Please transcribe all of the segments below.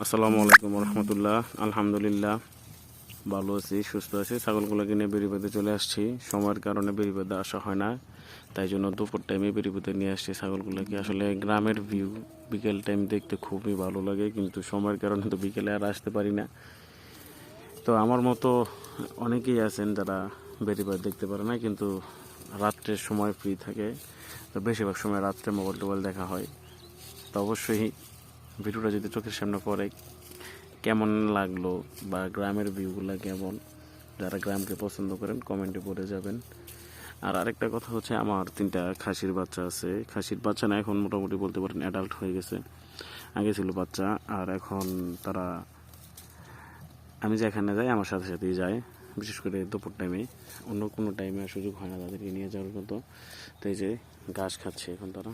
আসসালামু আলাইকুম রহমতুল্লাহ আলহামদুলিল্লাহ, ভালো আছি, সুস্থ আছি। ছাগলগুলোকে নিয়ে বেরিবাদে চলে আসছি। সময়ের কারণে বেরিবাদে আসা হয় না, তাই জন্য দুপুর টাইমে বেরিবাদে নিয়ে আসছি ছাগলগুলোকে। আসলে গ্রামের ভিউ বিকেল টাইম দেখতে খুবই ভালো লাগে, কিন্তু সময়ের কারণে তো বিকেলে আর আসতে পারি না। তো আমার মতো অনেকেই আছেন যারা বেরিবাদ দেখতে পারে না, কিন্তু রাত্রের সময় ফ্রি থাকে। তো বেশিরভাগ সময় রাত্রে মোবাইল টোবাইল দেখা হয়। তো অবশ্যই ভিডিওটা যদি চোখের সামনে পড়ে, কেমন লাগল বা গ্রামের ভিউগুলো কেমন? যারা গ্রামকে পছন্দ করেন কমেন্টে পড়ে যাবেন। আর আরেকটা কথা হচ্ছে, আমার তিনটা খাসির বাচ্চা আছে। খাসির বাচ্চা না এখন মোটামুটি বলতে পারেন অ্যাডাল্ট হয়ে গেছে। আগে ছিল বাচ্চা, আর এখন তারা, আমি যেখানে যাই, আমার সাথে সাথেই যায়। বিশেষ করে দুপুর টাইমে অন্য কোনো টাইমে সুযোগ হয় না তাদেরকে নিয়ে যাওয়ার মতো। তো এই যে ঘাস খাচ্ছে এখন তারা।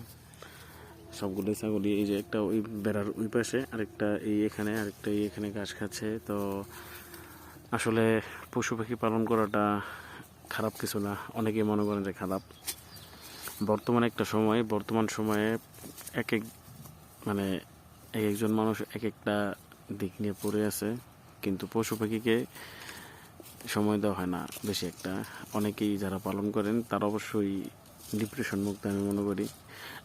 সবগুলোই ছাগলই এই যে একটা ওই বেড়ার ওই পাশে, আরেকটা এই এখানে, আরেকটা এই এখানে ঘাস খাচ্ছে। তো আসলে পশু পাখি পালন করাটা খারাপ কিছু না, অনেকেই মনে করেন যে খারাপ। বর্তমান একটা সময়, বর্তমান সময়ে এক এক মানে এক একজন মানুষ এক একটা দিক নিয়ে পড়ে আছে, কিন্তু পশু পাখিকে সময় দেওয়া হয় না বেশি একটা। অনেকেই যারা পালন করেন, তারা অবশ্যই ডিপ্রেশন মুক্ত আমি মনে করি।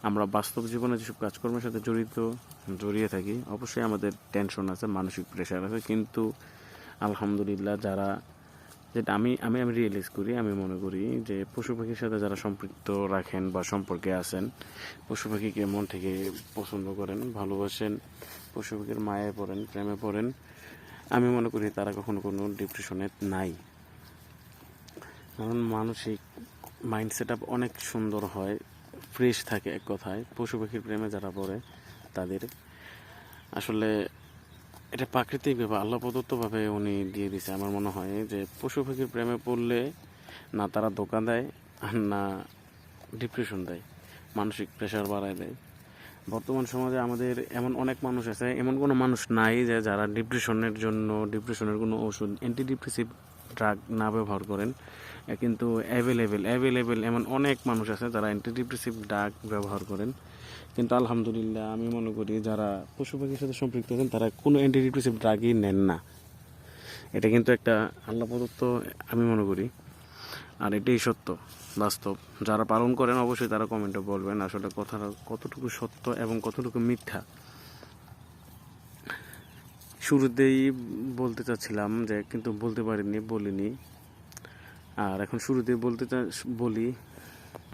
আমরা বাস্তব জীবনে যেসব কাজকর্মের সাথে জড়িত, জড়িয়ে থাকি, অবশ্যই আমাদের টেনশন আছে, মানসিক প্রেশার আছে। কিন্তু আলহামদুলিল্লাহ যারা, যেটা আমি আমি আমি রিয়েলাইজ করি, আমি মনে করি যে পশু পাখির সাথে যারা সম্পৃক্ত রাখেন বা সম্পর্কে আছেন, পশু পাখিকে মন থেকে পছন্দ করেন, ভালোবাসেন, পশু পাখির মায়ে পড়েন, প্রেমে পড়েন, আমি মনে করি তারা কখনো কোনো ডিপ্রেশনে নাই। কারণ মানসিক মাইন্ড সেট অনেক সুন্দর হয় ফ্রেশ থাকে এক কথায়। পশু পাখির প্রেমে যারা পড়ে, তাদের। আসলে এটা প্রাকৃতিক ব্যাপার, আল্লাহ প্রদত্তভাবে উনি দিয়ে দিছে। আমার মনে হয় যে পশু পাখির প্রেমে পড়লে না তারা ধোকা দেয়, আর না ডিপ্রেশন দেয়, মানসিক প্রেশার বাড়ায় দেয়। বর্তমান সমাজে আমাদের এমন অনেক মানুষ আছে, এমন কোনো মানুষ নাই যে যারা ডিপ্রেশনের জন্য ডিপ্রেশনের কোনো ওষুধ অ্যান্টি ডিপ্রেসিভ ড্রাগ না ব্যবহার করেন কিন্তু অ্যাভেলেবেল অ্যাভেলেবেল এমন অনেক মানুষ আছে যারা অ্যান্টি ডিপ্রেসিভ ড্রাগ ব্যবহার করেন। কিন্তু আলহামদুলিল্লাহ আমি মনে করি যারা পশু পাখির সাথে সম্পৃক্ত আছেন, তারা কোনো অ্যান্টি ডিপ্রেসিভ ড্রাগই নেন না। এটা কিন্তু একটা আল্লাহ প্রদত্ত, আমি মনে করি। আর এটাই সত্য, বাস্তব। যারা পালন করেন অবশ্যই তারা কমেন্টে বলবেন আসলে কথাটা কতটুকু সত্য এবং কতটুকু মিথ্যা। শুরুতেই বলতে চাচ্ছিলাম যে কিন্তু বলতে পারিনি বলিনি। আর এখন শুরুতেই বলতে বলি